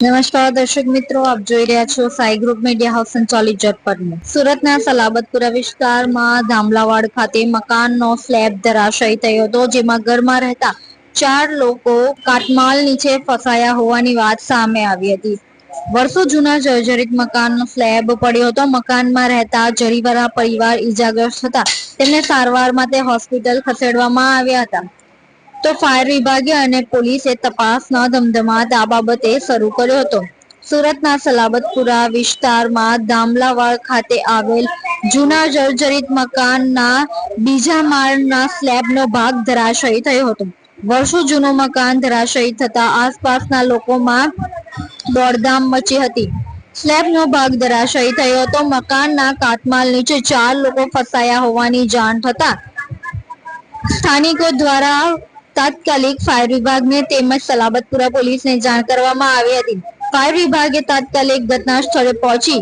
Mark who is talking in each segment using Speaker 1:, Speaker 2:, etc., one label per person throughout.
Speaker 1: નમસ્કાર, દર્શક મિત્રો, આપ જોઈ રહ્યા છો સાઈ ગ્રુપ મીડિયા હાઉસ સંચાલિત જટપટ સુરતના સલાબતપુરા વિસ્તારમાં ધામલાવાડ ખાતે મકાનનો સ્લેબ ધરાશયી થયો હતો, જેમાં ઘરમાં રહેતા ચાર લોકો કાટમાળ નીચે ફસાયા હોવાની વાત સામે આવી હતી. વર્ષો જૂના જર્જરિત મકાનનો સ્લેબ પડ્યો હતો. મકાનમાં રહેતા જરીવાળા પરિવાર ઈજાગ્રસ્ત હતા. તેમને સારવાર માટે હોસ્પિટલ ખસેડવામાં આવ્યા હતા. તો ફાયર વિભાગે અને પોલીસે તપાસનો ધમધમાટ આ બાબતે શરૂ કર્યો હતો. સુરતના સલાબતપુરા વિસ્તારમાં દામલાવાડ ખાતે આવેલ જૂના જર્જરિત મકાનના બીજા માળના સ્લેબનો ભાગ ધરાશયી થયો હતો. વર્ષો જૂનું મકાન ધરાશયી થતા આસપાસના લોકોમાં દોડધામ મચી હતી. સ્લેબનો ભાગ ધરાશયી થયો હતો મકાનના કાટમાળ નીચે ચાર લોકો ફસાયા હોવાની જાણ થતા સ્થાનિકો દ્વારા તાત્કાલિક ફાયર વિભાગને તેમજ સલાબતપુરા પોલીસને જાણ કરવામાં આવી હતી. ફાયર વિભાગે તાત્કાલિક ઘટના સ્થળે પહોંચી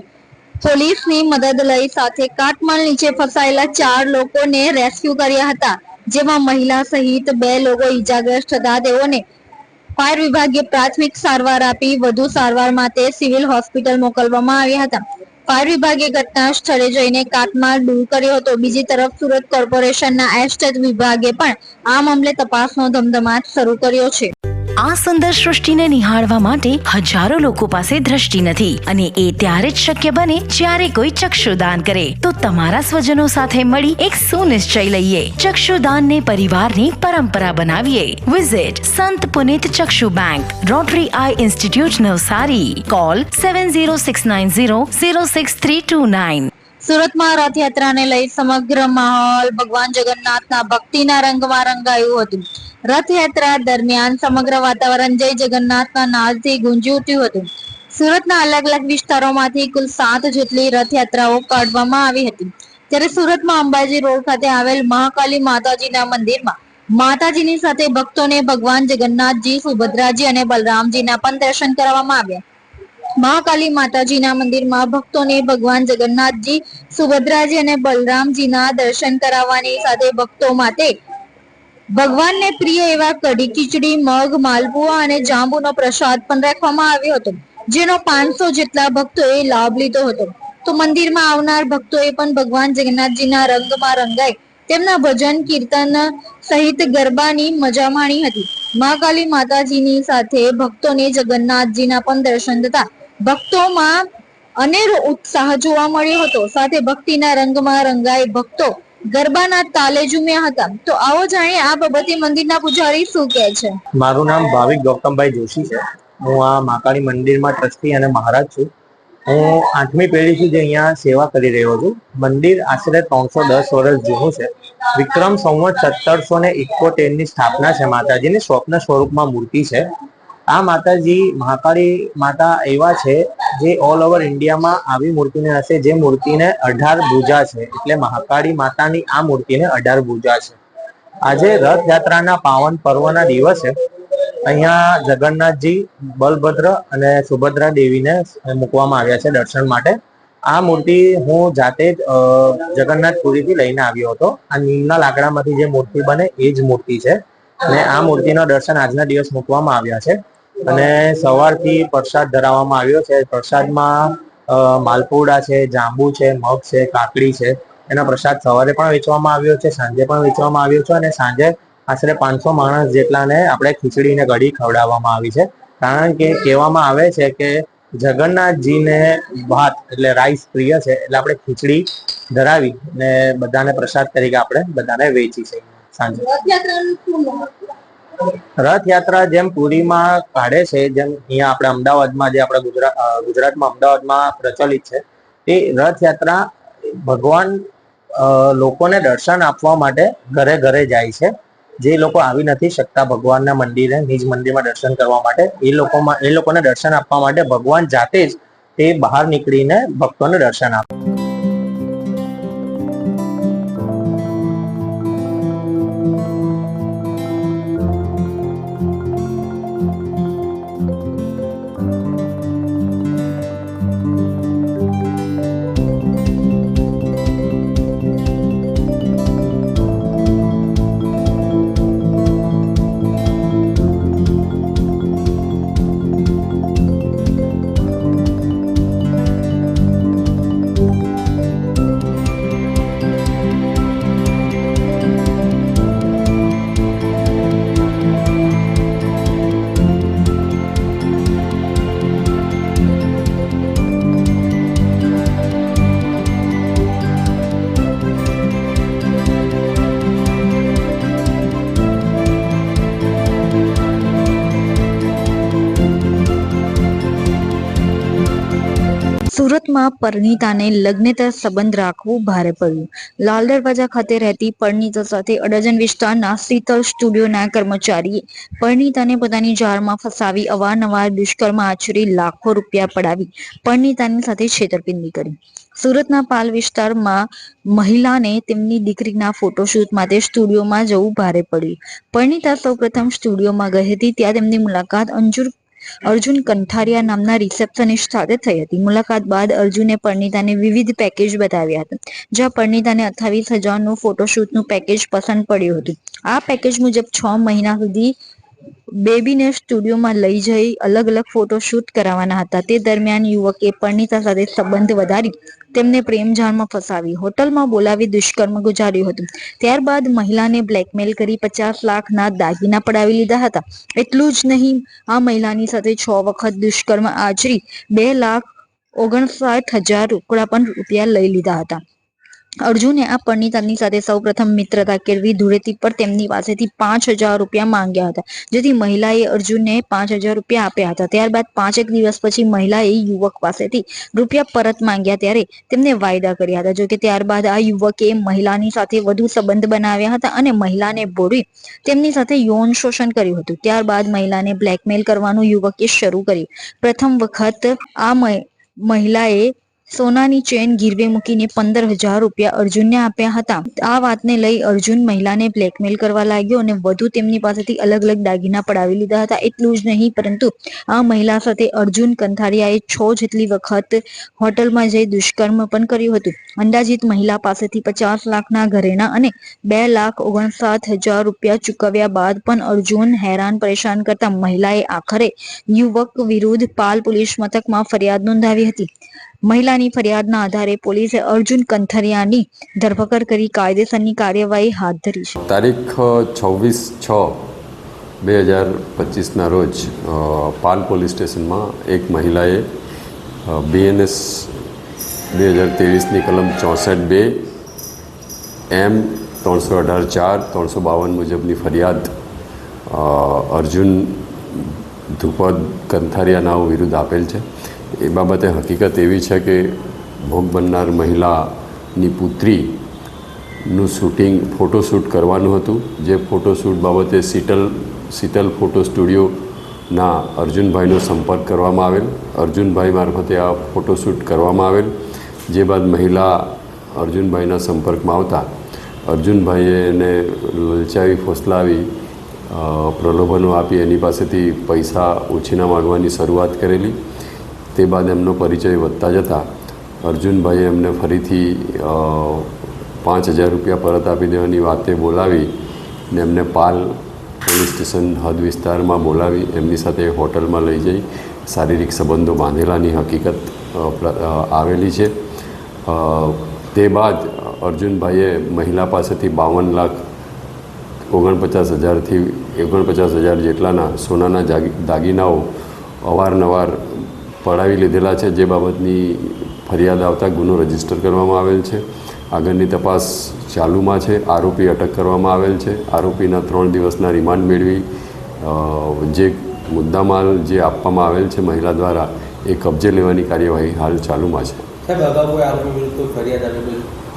Speaker 1: પોલીસની મદદ લઈ સાથે કાટમાળ નીચે ફસાયેલા ચાર લોકોને રેસ્ક્યુ કર્યા હતા, જેમાં મહિલા સહિત બે લોકો ઈજાગ્રસ્ત હતા. તેઓને ફાયર વિભાગે પ્રાથમિક સારવાર આપી, વધુ સારવાર માટે સિવિલ હોસ્પિટલ મોકલવામાં આવ્યા હતા. ફાયર વિભાગે ઘટના સ્થળે જઈને કાટમાળ દૂર કર્યો હતો. બીજી તરફ સુરત કોર્પોરેશનના એસ્ટેટ વિભાગે પણ આ મામલે તપાસનો ધમધમાટ શરૂ કર્યો છે.
Speaker 2: આ સુંદર સૃષ્ટિને નિહાળવા માટે હજારો લોકો પાસે દ્રષ્ટિ નથી અને એ ત્યારે જ શક્ય બને જ્યારે કોઈ ચક્ષુદાન કરે. તો તમારા સ્વજનો સાથે મળી એક સુનિશ્ચય લઈએ. ચક્ષુદાનને પરિવારની પરંપરા બનાવીએ. Visit Sant Punit Chakshu bank rotary eye institute Navsari. Call seven zero six nine zero zero six three two nine
Speaker 1: સુરતમાં રથયાત્રાને લઈ સમગ્ર માહોલ ભગવાન જગન્નાથના ભક્તિના રંગમાં રંગાયું હતું. રથયાત્રા દરમિયાન સમગ્ર વાતાવરણ જય જગન્નાથના નાદથી ગુંજી ઉઠ્યું હતું. સુરતના અલગ અલગ વિસ્તારોમાંથી કુલ સાત જેટલી રથયાત્રાઓ કાઢવામાં આવી હતી. ત્યારે સુરતમાં અંબાજી રોડ ખાતે આવેલ મહાકાલી માતાજીના મંદિરમાં માતાજીની સાથે ભક્તોને ભગવાન જગન્નાથજી, સુભદ્રાજી અને બલરામજીના પણ દર્શન કરવામાં આવ્યા. મહાકાલી માતાજીના મંદિરમાં ભક્તોને ભગવાન જગન્નાથજી, સુભદ્રાજી અને બલરામજીના દર્શન કરાવવાની સાથે ભક્તો માટે ભગવાનને પ્રિય એવા કઢી, ખીચડી, મગ, માલપુઆ અને જાંબુનો પ્રસાદ પણ રાખવામાં આવ્યો હતો, જેનો પાંચસો જેટલા ભક્તોએ લાભ લીધો હતો. તો મંદિરમાં આવનાર ભક્તોએ પણ ભગવાન જગન્નાથજીના રંગમાં રંગાઈ તેમના ભજન, કીર્તન સહિત ગરબાની મજા માણી હતી. મહાકાલી માતાજીની સાથે ભક્તોને જગન્નાથજીના પણ દર્શન થતા ભક્તોમાં અનેરો ઉત્સાહ જોવા મળ્યો હતો. સાથે ભક્તિના રંગમાં રંગાઈ ભક્તો ગરબાના તાલે ઝૂમ્યા હતા. તો આવો જાણીએ આ બાબતે મંદિરના પૂજારી શું કહે છે?
Speaker 3: મારું નામ ભાવિક ગૌતમભાઈ જોશી છે. હું આ મહાકાળી મંદિરમાં ટ્રસ્ટી અને મહારાજ છું. હું આઠમી પેઢીથી સુધી અહીંયા સેવા કરી રહ્યો છું. મંદિર આશરે ત્રણસો દસ વર્ષ જૂનું છે. વિક્રમ સંવત સત્તરસો ને ઇકોતેરની સ્થાપના છે માતાજીની. સ્વપ્ન સ્વરૂપમાં મૂર્તિ છે. આ માતાજી, મહાકાળી માતા એવા છે જે ઓલ ઓવર ઇન્ડિયામાં આવી મૂર્તિને હશે. જે મૂર્તિને અઢાર ભુજા છે. એટલે મહાકાળી માતાની આ મૂર્તિને અઢાર ભુજા છે. આજે રથયાત્રાના પાવન પર્વના દિવસે અહીંયા જગન્નાથજી, બલભદ્ર અને સુભદ્રા દેવીને મૂકવામાં આવ્યા છે દર્શન માટે. આ મૂર્તિ હું જાતે જ જગન્નાથપુરીથી લઈને આવ્યો હતો. આ નીમના લાકડામાંથી જે મૂર્તિ બને એ જ મૂર્તિ છે. અને આ મૂર્તિના દર્શન આજના દિવસ મૂકવામાં આવ્યા છે. અને સવારથી પ્રસાદ ધરાવવામાં આવ્યો છે. પ્રસાદમાં માલપુડા છે, જાંબુ છે, મગ છે, કાકડી છે. એના પ્રસાદ સવારે પણ વેચવામાં આવ્યો છે, સાંજે પણ વેચવામાં આવ્યો છે અને સાંજે આશરે પાંચસો માણસ જેટલાને આપણે ખીચડીને કઢી ખવડાવવામાં આવી છે. કારણ કે કહેવામાં આવે છે કે જગન્નાથજીને ભાત એટલે રાઈસ પ્રિય છે એટલે આપણે ખીચડી ધરાવી ને બધાને પ્રસાદ તરીકે આપણે બધાને વેચી છે સાંજે. રથયાત્રા જેમ પુરીમાં કાઢે છે, જેમ અહીંયા આપણે અમદાવાદમાં જે આપણા ગુજરાત ગુજરાતમાં અમદાવાદમાં પ્રચલિત છે, એ રથયાત્રા ભગવાન લોકોને દર્શન આપવા માટે ઘરે ઘરે જાય છે. જે લોકો આવી નથી શકતા ભગવાનના મંદિરે, નિજ મંદિરમાં દર્શન કરવા માટે, એ લોકોમાં, એ લોકોને દર્શન આપવા માટે ભગવાન જાતે જ તે બહાર નીકળીને ભક્તોને દર્શન આપે.
Speaker 1: સુરતમાં પરણિતાને લગ્નેતર સંબંધ રાખવું ભારે પડ્યું. લાલ દરવાજા ખાતે રહેતી પરણિતા સાથે અડજન વિસ્તારના શીતલ સ્ટુડિયોના કર્મચારીએ પરણિતાને પોતાની જાળમાં ફસાવી અવારનવાર દુષ્કર્મ આચરી લાખો રૂપિયા પડાવી પરણિતાની સાથે છેતરપિંડી કરી. સુરતના પાલ વિસ્તારમાં મહિલાને તેમની દીકરીના ફોટોશૂટ માટે સ્ટુડિયોમાં જવું ભારે પડ્યું. પરણિતા સૌપ્રથમ સ્ટુડિયોમાં ગઈ હતી, ત્યાં તેમની મુલાકાત અંજુર અર્જુન કંઠારિયા નામના રિસેપ્શનિસ્ટ સાથે થઈ હતી. મુલાકાત બાદ અર્જુને પરણિતાને વિવિધ પેકેજ બતાવ્યા હતા. જ્યાં પરણિતાને અઠાવીસ હજારનું ફોટોશૂટનું પેકેજ પસંદ પડ્યું હતું. આ પેકેજ મુજબ છ મહિના સુધી બેબીને સ્ટુડિયોમાં લઈ જઈ અલગ અલગ ફોટો શૂટ કરાવવાના હતા. તે દરમિયાન યુવકે પરણિતા સાથે સંબંધ વધારી તેમને પ્રેમ પ્રેમજાળમાં ફસાવી, હોટલમાં બોલાવી દુષ્કર્મ ગુજાર્યું હતું. ત્યારબાદ મહિલાને બ્લેકમેલ કરી પચાસ લાખના દાગીના પડાવી લીધા હતા. એટલું જ નહીં, આ મહિલાની સાથે છ વખત દુષ્કર્મ આચરી બે લાખ ઓગણસાઠ હજાર રોકડા પણ રૂપિયા લઈ લીધા હતા. અર્જુને આ પરણિતાની સાથે સૌપ્રથમ મિત્રતા કેળવી. ધૂળેટી પર તેમની પાસેથી પાંચ હજાર રૂપિયા માંગ્યા હતા. જેથી મહિલાએ અર્જુનને પાંચ હજાર રૂપિયા આપ્યા હતા. ત્યારબાદ પાંચેક દિવસ પછી મહિલાએ યુવક પાસેથી રૂપિયા પરત માંગ્યા ત્યારે તેમને વાયદા કર્યા હતા. જોકે ત્યારબાદ આ યુવકે મહિલાની સાથે વધુ સંબંધ બનાવ્યા હતા અને મહિલાને બોલી તેમની સાથે યૌન શોષણ કર્યું હતું. ત્યારબાદ મહિલાને બ્લેકમેલ કરવાનું યુવકે શરૂ કર્યું. પ્રથમ વખત આ મહિ- મહિલાએ સોનાની ચેન ગીરવે મૂકીને પંદર હજાર રૂપિયા અર્જુનને આપ્યા હતા. આ વાતને લઈ અર્જુન મહિલાને બ્લેકમેલ કરવા લાગ્યો અને વધુ તેમની પાસેથી અલગ અલગ દાગીના પડાવી લીધા હતા. એટલું જ નહીં, પરંતુ આ મહિલા સાથે અર્જુન કંથારિયાએ છ જેટલી વખત હોટલમાં જઈ દુષ્કર્મ પણ કર્યું હતું. અંદાજિત મહિલા પાસેથી પચાસ લાખના ઘરેણા અને બે લાખ ઓગણસાઠ હજાર રૂપિયા ચૂકવ્યા બાદ પણ અર્જુન હેરાન પરેશાન કરતા મહિલાએ આખરે યુવક વિરુદ્ધ પાલ પોલીસ મથકમાં ફરિયાદ નોંધાવી હતી. મહિલાની ફરિયાદના આધારે પોલીસે અર્જુન કંથરિયાની ધરપકડ કરી કાયદેસરની કાર્યવાહી હાથ ધરી છે.
Speaker 4: તારીખ છવ્વીસ છ બે હજાર પચીસના રોજ પાલ પોલીસ સ્ટેશનમાં એક મહિલાએ બીએનએસ બે હજાર ત્રેવીસની કલમ ચોસઠ બે, એમ ત્રણસો અઢાર ચાર, ત્રણસો બાવન મુજબની ફરિયાદ અર્જુન ધ્રુપદ કંથારિયા નાઓ વિરુદ્ધ આપેલ છે. એ બાબતે હકીકત એવી છે કે ભોગ બનનાર મહિલાની પુત્રીનું શૂટિંગ ફોટોશૂટ કરવાનું હતું. જે ફોટોશૂટ બાબતે શીતલ શીતલ ફોટો સ્ટુડિયોના અર્જુનભાઈનો સંપર્ક કરવામાં આવેલ. અર્જુનભાઈ મારફતે આ ફોટોશૂટ કરવામાં આવેલ. જે બાદ મહિલા અર્જુનભાઈના સંપર્કમાં આવતા. અર્જુનભાઈએ એને લલચાવી, ફોસલાવી પ્રલોભનો આપી એની પાસેથી પૈસા ઓછીના માગવાની શરૂઆત કરેલી. તે બાદ એમનો પરિચય વધતા જતાં અર્જુનભાઈએ એમને ફરીથી પાંચ હજાર રૂપિયા પરત આપી દેવાની વાતે બોલાવી ને એમને પાલ પોલીસ સ્ટેશન હદ વિસ્તારમાં બોલાવી, એમની સાથે હોટલમાં લઈ જઈ. શારીરિક સંબંધો બાંધેલાની હકીકત આવેલી છે. તે બાદ અર્જુનભાઈએ મહિલા પાસેથી બાવન લાખ ઓગણપચાસ હજારથી ઓગણપચાસ હજાર જેટલાના સોનાના દાગીનાઓ અવારનવાર પડાવી લીધેલા છે જે બાબતની ફરિયાદ આવતા ગુનો રજિસ્ટર કરવામાં આવેલ છે. આગળની તપાસ ચાલુમાં છે. આરોપી અટક કરવામાં આવેલ છે. આરોપીના ત્રણ દિવસના રિમાન્ડ મેળવી જે મુદ્દામાલ જે આપવામાં આવેલ છે મહિલા દ્વારા એ કબજે લેવાની કાર્યવાહી હાલ ચાલુમાં છે.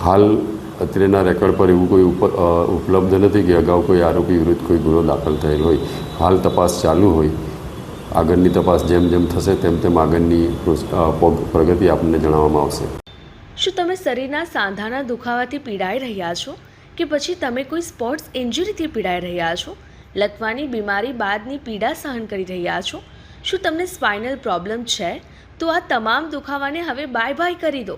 Speaker 4: હાલ અત્રેના રેકોર્ડ પર એવું કોઈ ઉપ- ઉપલબ્ધ નથી કે અગાઉ કોઈ આરોપી વિરુદ્ધ કોઈ ગુનો દાખલ થયેલ હોય. હાલ તપાસ ચાલુ હોય. આગળની તપાસ જેમ જેમ થશે તેમ તેમ આગળની પ્રગતિ આપણને જણાવવામાં આવશે.
Speaker 5: શું તમે શરીરના સાંધાના દુખાવાથી પીડાઈ રહ્યા છો? કે પછી તમે કોઈ સ્પોર્ટ્સ ઇન્જરીથી પીડાઈ રહ્યા છો? લકવાની બીમારી બાદની પીડા સહન કરી રહ્યા છો? શું તમને સ્પાઇનલ પ્રોબ્લેમ છે? તો આ તમામ દુખાવાને હવે બાય બાય કરી દો.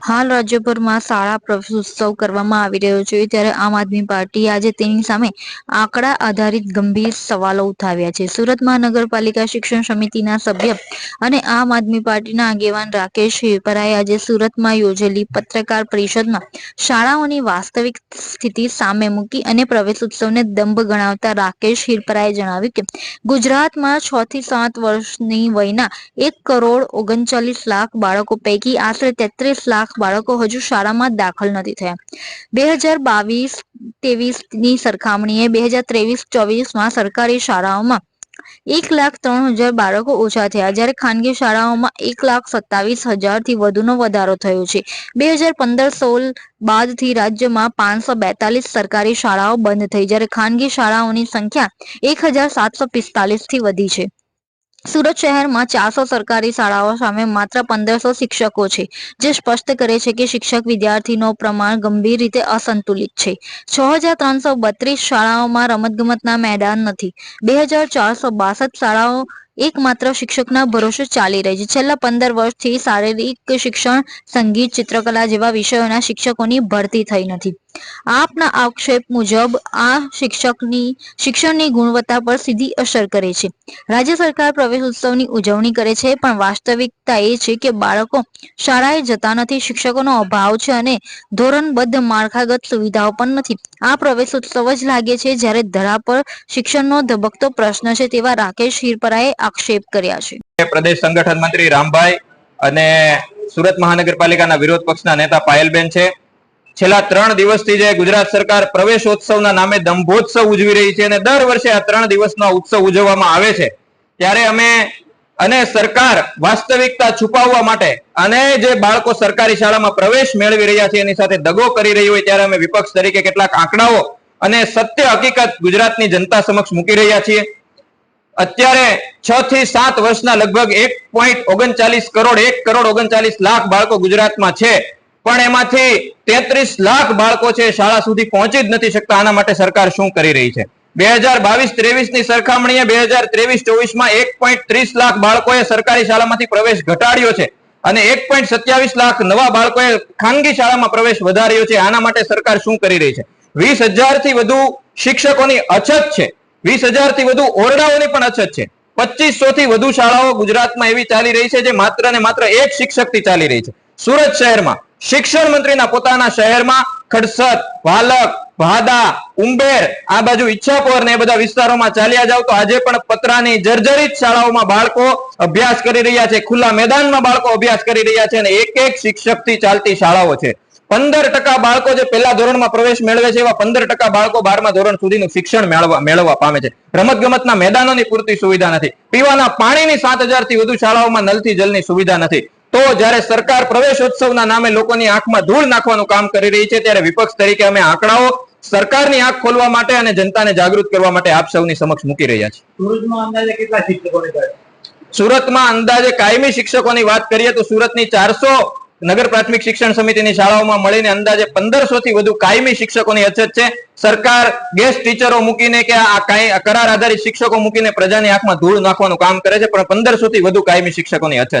Speaker 1: હાલ રાજ્યભરમાં શાળા પ્રવેશોત્સવ કરવામાં આવી રહ્યો છે. ત્યારે આમ આદમી પાર્ટી આજે તેની સામે આંકડા આધારિત ગંભીર સવાલો ઉઠાવ્યા છે. સુરત મહાનગરપાલિકા શિક્ષણ સમિતિના સભ્ય અને આમ આદમી પાર્ટીના આગેવાન રાકેશ હિરપરાએ આજે સુરતમાં યોજેલી પત્રકાર પરિષદમાં શાળાઓની વાસ્તવિક સ્થિતિ સામે મૂકી અને પ્રવેશોત્સવને દંભ ગણાવતા રાકેશ હિરપરાએ જણાવ્યું કે, ગુજરાતમાં છ થી સાત વર્ષની વયના એક કરોડ ઓગણચાલીસ લાખ બાળકો પૈકી આશરે તેત્રીસ લાખ બાળકો હજુ શાળામાં દાખલ નથી થયા. બે હજાર બાવીસની સરખામણીએ બે હજાર ત્રેવીસ, ચોવીસમાં સરકારી શાળાઓમાં એક લાખ ત્રણ હજાર બાળકો ઓછા થયા. જ્યારે ખાનગી શાળાઓમાં એક લાખ સત્તાવીસ હજારથી વધુનો વધારો થયો છે. બે હજાર પંદર, સોળ બાદથી રાજ્યમાં પાંચસો બેતાલીસ સરકારી શાળાઓ બંધ થઈ. જ્યારે ખાનગી શાળાઓની સંખ્યા એક હજાર સાતસો પિસ્તાલીસથી વધી છે. સુરત શહેરમાં ચારસો સરકારી શાળાઓ સામે માત્ર પંદરસો શિક્ષકો છે, જે સ્પષ્ટ કરે છે કે શિક્ષક વિદ્યાર્થીનો પ્રમાણ ગંભીર રીતે અસંતુલિત છે. છ હજાર ત્રણસો બત્રીસ શાળાઓમાં રમતગમતના મેદાન નથી. બે હજાર ચારસો બાસઠ શાળાઓ એકમાત્ર શિક્ષકના ભરોસે ચાલી રહી છે. છેલ્લા પંદર વર્ષથી શારીરિક શિક્ષણ, સંગીત, ચિત્રકલા જેવા વિષયોના શિક્ષકોની ભરતી થઈ નથી. આપના આક્ષેપ મુજબ આ શિક્ષકની, શિક્ષણની ગુણવત્તા પર સીધી અસર કરે છે. રાજ્ય સરકાર પ્રવેશ ઉત્સવની ઉજવણી કરે છે, પણ વાસ્તવિકતા એ છે કે બાળકો શાળાએ જતા નથી, શિક્ષકોનો અભાવ છે અને ધોરણબદ્ધ માળખાગત સુવિધાઓ પણ નથી. આ પ્રવેશ ઉત્સવ જ લાગે છે જ્યારે ધરા પર શિક્ષણનો ધબકતો પ્રશ્ન છે તેવા રાકેશ હિરપરાએ આક્ષેપ કર્યા છે.
Speaker 6: પ્રદેશ સંગઠન મંત્રી રામભાઈ અને સુરત મહાનગરપાલિકાના વિરોધ પક્ષના નેતા પાયલબેન છે. છેલ્લા ત્રણ દિવસથી જે ગુજરાત સરકાર પ્રવેશોત્સવના નામે દંભોત્સવ ઉજવી રહી છે અને દર વર્ષે આ ત્રણ દિવસનો ઉત્સવ ઉજવવામાં આવે છે. ત્યારે અમે અને સરકાર વાસ્તવિકતા છુપાવવા માટે અને જે બાળકો સરકારી શાળામાં પ્રવેશ મેળવી રહ્યા છે એની સાથે દગો કરી રહી હોય ત્યારે અમે વિપક્ષ તરીકે કેટલાક આંકડાઓ અને સત્ય હકીકત ગુજરાતની જનતા સમક્ષ મૂકી રહ્યા છીએ. અત્યારે છ થી સાત વર્ષના લગભગ એક પોઈન્ટ ઓગણચાલીસ કરોડ, એક કરોડ ઓગણચાલીસ લાખ બાળકો ગુજરાતમાં છે. પણ એમાંથી તેત્રીસ લાખ બાળકો છે શાળા સુધી પહોંચી જ નથી શકતા. આના માટે સરકાર શું કરી રહી છે? બે હજાર બાવીસ ત્રેવીસની સરખામણીએ બે હજાર ત્રેવીસ ચોવીસમાં એક પોઈન્ટ ત્રીસ લાખ બાળકોએ સરકારી શાળામાંથી પ્રવેશ ઘટાડ્યો છે અને એક પોઈન્ટ સત્યાવીસ લાખ નવા બાળકોએ ખાનગી શાળામાં પ્રવેશ વધાર્યો છે. આના માટે સરકાર શું કરી રહી છે? વીસ હજારથી વધુ શિક્ષકોની અછત છે. વીસ હજારથી વધુ ઓરડાઓની પણ અછત છે. પચીસો થી વધુ શાળાઓ ગુજરાતમાં એવી ચાલી રહી છે જે માત્ર ને માત્ર એક શિક્ષકથી ચાલી રહી છે. સુરત શહેરમાં શિક્ષણ મંત્રીના પોતાના શહેરમાં ખડસત વાલક ભાદા ઉંબેર, આ બાજુ ઈચ્છાપોર ને બધા વિસ્તારોમાં ચાલ્યા જાવ તો આજે પણ પતરાની જર્જરિત શાળાઓમાં બાળકો અભ્યાસ કરી રહ્યા છે. ખુલ્લા મેદાનમાં બાળકો અભ્યાસ કરી રહ્યા છે અને એક એક શિક્ષકથી ચાલતી શાળાઓ છે. પંદર ટકા બાળકો જે પહેલા ધોરણમાં પ્રવેશ મેળવે છે એવા પંદર ટકા બાળકો બારમા ધોરણ સુધીનું શિક્ષણ મેળવવા મેળવવા પામે છે. રમત ગમતના મેદાનોની પૂરતી સુવિધા નથી. પીવાના પાણીની સાત હજારથી વધુ શાળાઓમાં નલથી જલની સુવિધા નથી. તો જ્યારે સરકાર પ્રવેશોત્સવના નામે લોકોની આંખમાં ધૂળ નાખવાનું કામ કરી રહી છે ત્યારે વિપક્ષ તરીકે અમે આંકડાઓ સરકારની આંખ ખોલવા માટે અને જનતાને જાગૃત કરવા માટે આપ સૌની સમક્ષ મૂકી રહ્યા છીએ.
Speaker 3: સુરતમાં અંદાજે કેટલા શિક્ષકોને
Speaker 6: સુરતમાં અંદાજે કાયમી શિક્ષકોની વાત કરીએ તો સુરતની ચારસો નગર પ્રાથમિક શિક્ષણ સમિતિની શાળાઓમાં મળીને અંદાજે પંદરસો થી વધુ કાયમી શિક્ષકોની અછત છે. સરકાર ગેસ્ટ ટીચરો મૂકીને કે આ કરાર આધારિત શિક્ષકો મૂકીને પ્રજાની આંખમાં ધૂળ નાખવાનું કામ કરે છે પણ પંદરસો થી વધુ કાયમી શિક્ષકોની અછત છે.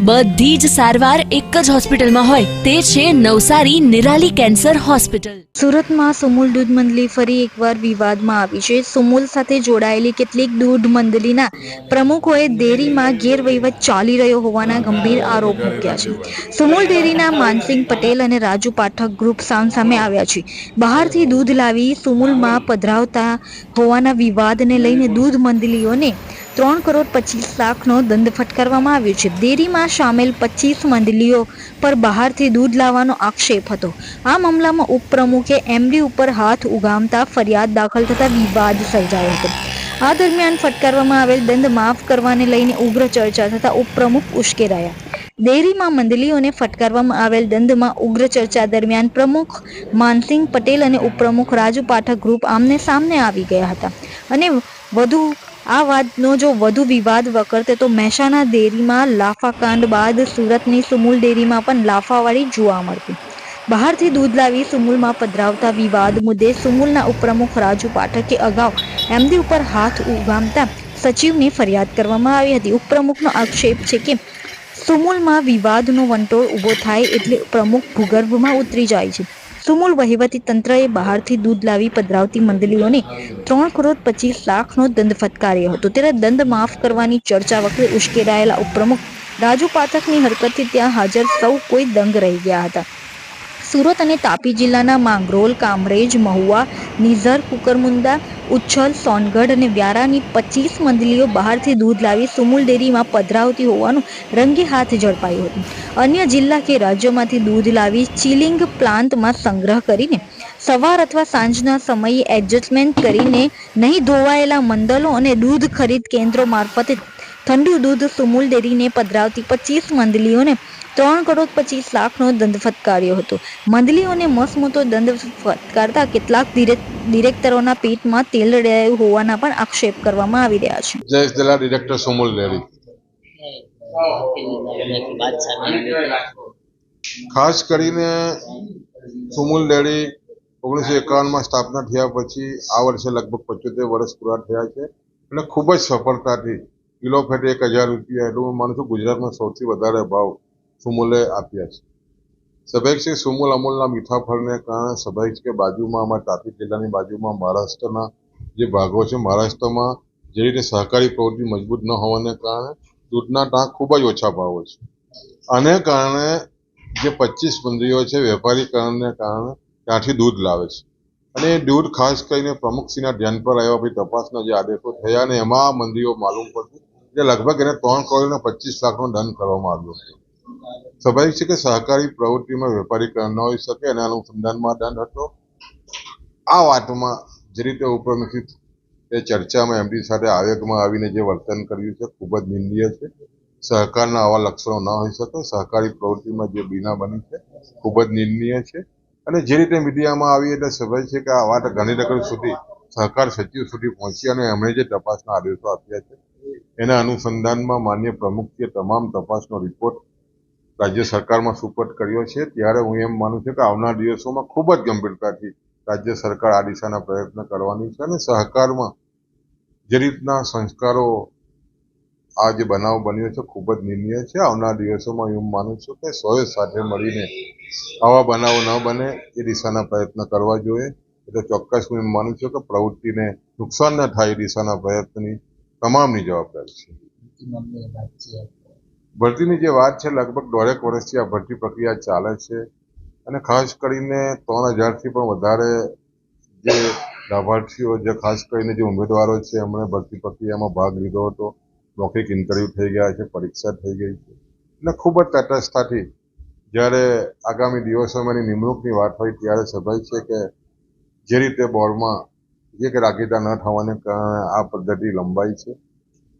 Speaker 7: બધી જ સારવાર એક જ હોસ્પિટલમાં હોય. તે છે નવસારી નિરાલી કેન્સર હોસ્પિટલ.
Speaker 1: સુરતમાં સુમુલ દૂધ મંડળી ફરી એકવાર વિવાદમાં આવી છે. સુમુલ સાથે જોડાયેલી કેટલીક દૂધ મંડળીના પ્રમુખોએ ડેરીમાં ગેરવહીવટ ચાલી રહ્યો હોવાના ગંભીર આરોપ મૂક્યા છે. સુમુલ ડેરીના માનસિંગ પટેલ અને રાજુ પાઠક ગ્રુપ સામ સામે આવ્યા છે. બહારથી દૂધ લાવી સુમુલમાં પધરાવતા હોવાના વિવાદને લઈને દૂધ મંડળીઓને ત્રણ કરોડ પચીસ લાખનો દંડ ફટકારવામાં આવ્યો છે. ડેરીમાં સામેલ પચીસ મંડલીઓ પર બહારથી દૂધ લાવવાનો આક્ષેપ હતો. આ મામલામાં ઉપપ્રમુખે એમડી ઉપર હાથ ઉગામતા ફરિયાદ દાખલ થતાં વિવાદ સર્જાયો હતો. આ દરમિયાન ફટકારવામાં આવેલ દંડ માફ કરવાને લઈને ઉગ્ર ચર્ચા થતાં ઉપપ્રમુખ ઉશ્કેરાયા. ડેરીમાં મંડલીઓને ફટકારવામાં આવેલ દંડમાં ઉગ્ર ચર્ચા દરમિયાન પ્રમુખ માનસિંગ પટેલ અને ઉપપ્રમુખ રાજુ પાઠક ગ્રુપ આમને સામને આવી ગયા હતા. અને વધુ આ વાતનો જો વધુ વિવાદ વકરતે તો મહેસાણા ડેરીમાં લાફાકાંડ બાદ સુરતની સુમૂલ ડેરીમાં પણ લાફાવાળી જોવા મળતી. બહારથી દૂધ લાવી સુમૂલમાં પધરાવતા વિવાદ મુદ્દે સુમુલના ઉપપ્રમુખ રાજુ પાઠકે અગાઉ એમડી ઉપર હાથ ઉગામતા સચિવને ફરિયાદ કરવામાં આવી હતી. ઉપપ્રમુખનો આક્ષેપ છે કે સુમૂલમાં વિવાદનો વંટોળ ઊભો થાય એટલે પ્રમુખ ભૂગર્ભમાં ઉતરી જાય છે. સુમુલ વહીવટી તંત્રએ બહારથી દૂધ લાવી પધરાવતી મંડળીઓને ત્રણ કરોડ પચીસ લાખનો દંડ ફટકાર્યો હતો. ત્યારે દંડ માફ કરવાની ચર્ચા વખતે ઉશ્કેરાયેલા ઉપપ્રમુખ રાજુ પાઠકની હરકતથી ત્યાં હાજર સૌ કોઈ દંગ રહી ગયા હતા. સુરત અને તાપી જિલ્લાના માંગરોલ, કામરેજ, મહુવા, નિઝર કુકરમુંદા ઉચ્છલ, સોનગઢ અને વ્યારાની પચીસ મંડલીઓ બહારથી દૂધ લાવી સુમુલ ડેરીમાં પધરાવતી હોવાનું રંગે હાથ ઝડપાયું હતું. અન્ય જિલ્લા કે રાજ્યોમાંથી દૂધ લાવી ચિલિંગ પ્લાન્ટમાં સંગ્રહ કરીને સવાર અથવા સાંજના સમયે એડજસ્ટમેન્ટ કરીને નહીં ધોવાયેલા મંડલો અને દૂધ ખરીદ કેન્દ્રો મારફતે ઠંડુ દૂધ સુમુલ ડેરીને પધરાવતી પચીસ મંડળીઓને ત્રણ કરોડ પચીસ લાખનો દંડ ફટકાર્યો હતો. મંદલીઓને મસમૂતો દંડ ફટકારતા કેટલાક ડિરેક- ડિરેક્ટરોના પેટમાં તેલ રેડાયું હોવાના પણ આક્ષેપ કરવામાં આવી રહ્યા છે.
Speaker 8: જયેશ દલાલ, ડિરેક્ટર સુમુલ ડેરી ખાસ કરીને સુમુલ ડેરી ઓગણીસો એકાવનમાં સ્થાપના થયા પછી આ વર્ષે લગભગ પંચોતેર વર્ષ પૂરા થયા છે અને ખૂબ જ સફળતાથી કિલો ફેટે એક હજાર રૂપિયા, એટલું માનું છું ગુજરાતમાં સૌથી વધારે ભાવ સુમુલે આપ્યા છે. સ્વાભાવિક છે સુમુલ અમૂલના મીઠા ફળને કારણે સ્વાભાવિક છે કે બાજુમાં અમારા તાપી જિલ્લાની બાજુમાં મહારાષ્ટ્રના જે ભાગો છે, મહારાષ્ટ્રમાં જે રીતે સહકારી પ્રવૃત્તિ મજબૂત ન હોવાને કારણે દૂધના ટાંક ખૂબ જ ઓછા ભાવો છે. આને કારણે જે પચીસ મંડળીઓ છે, વેપારીકરણને કારણે ત્યાંથી દૂધ લાવે છે. અને એ દૂધ ખાસ કરીને પ્રમુખસિંહના ધ્યાન પર આવ્યા પછી તપાસના જે આદેશો થયા અને એમાં મંદિરો માલુમ પડતી જે લગભગ એને ત્રણ કરોડ અને પચીસ લાખનો દંડ કરવામાં આવ્યો હતો. સ્વાભાવિક છે કે સહકારી પ્રવૃત્તિમાં વેપારીકરણ ન હોઈ શકે અને અનુસંધાનમાં દંડ હતો. આ વાતમાં જે રીતે ઉપરમુખી એ ચર્ચામાં એમડી સાથે આવેગમાં આવીને જે વર્તન કર્યું છે, ખૂબ જ નિંદનીય છે. સહકારના આવા લક્ષણો ન હોઈ શકે. સહકારી પ્રવૃત્તિમાં જે બીના બની છે, ખૂબ જ નિંદનીય છે. અને જે રીતે મીડિયામાં આવી એટલે સ્વાભાવિક છે કે આ વાત ગાંધીનગર સુધી સહકાર સચિવ સુધી પહોંચી અને એમણે જે તપાસના આદેશો આપ્યા છે, એના અનુસંધાનમાં માન્ય પ્રમુખે તમામ તપાસનો રિપોર્ટ રાજ્ય સરકારમાં સુપરત કર્યો છે. ત્યારે હું એમ માનું છું કે આવનાર દિવસોમાં ખૂબ જ ગંભીરતાથી રાજ્ય સરકાર આ દિશાના પ્રયત્ન કરવાની છે અને સહકારમાં જે રીતના સંસ્કારો આ જે બનાવ બન્યો છે ખૂબ જ નિર્ણય છે. આવનાર દિવસોમાં હું માનું છું કે સોય સાથે મળીને આવા બનાવો ન બને એ દિશાના પ્રયત્ન કરવા જોઈએ. એટલે ચોક્કસ હું એમ માનું છું કે પ્રવૃત્તિને નુકસાન ન થાય એ દિશાના પ્રયત્નની તમામની જવાબદારી છે. ભરતીની જે વાત છે, લગભગ દોઢેક વર્ષથી આ ભરતી પ્રક્રિયા ચાલે છે અને ખાસ કરીને ત્રણ હજારથી પણ વધારે જે લાભાર્થીઓ, જે ખાસ કરીને જે ઉમેદવારો છે, એમણે ભરતી પ્રક્રિયામાં ભાગ લીધો હતો. મૌખિક ઇન્ટરવ્યૂ થઈ ગયા છે, પરીક્ષા થઈ ગઈ છે. એટલે ખૂબ જ તટસ્થતાથી જ્યારે આગામી દિવસોમાં એની નિમણૂકની વાત હોય ત્યારે સભાય છે કે જે રીતે બોર્ડમાં એક રાગીતા ન થવાને કારણે આ પદ્ધતિ લંબાઈ છે.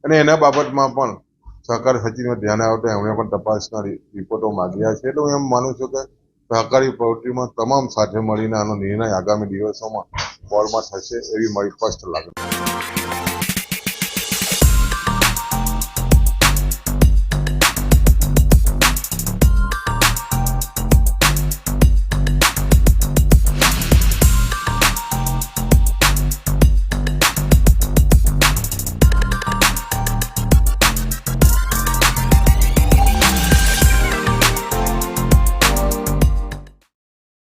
Speaker 8: અને એના બાબતમાં પણ સહકાર સચિવને ધ્યાને આવતા એમણે પણ તપાસના રિપોર્ટો માંગ્યા છે. એટલે હું એમ માનું છું કે સહકારી પ્રવૃત્તિમાં તમામ સાથે મળીને આનો નિર્ણય આગામી દિવસોમાં બોર્ડમાં થશે એવી મારી સ્પષ્ટ લાગણી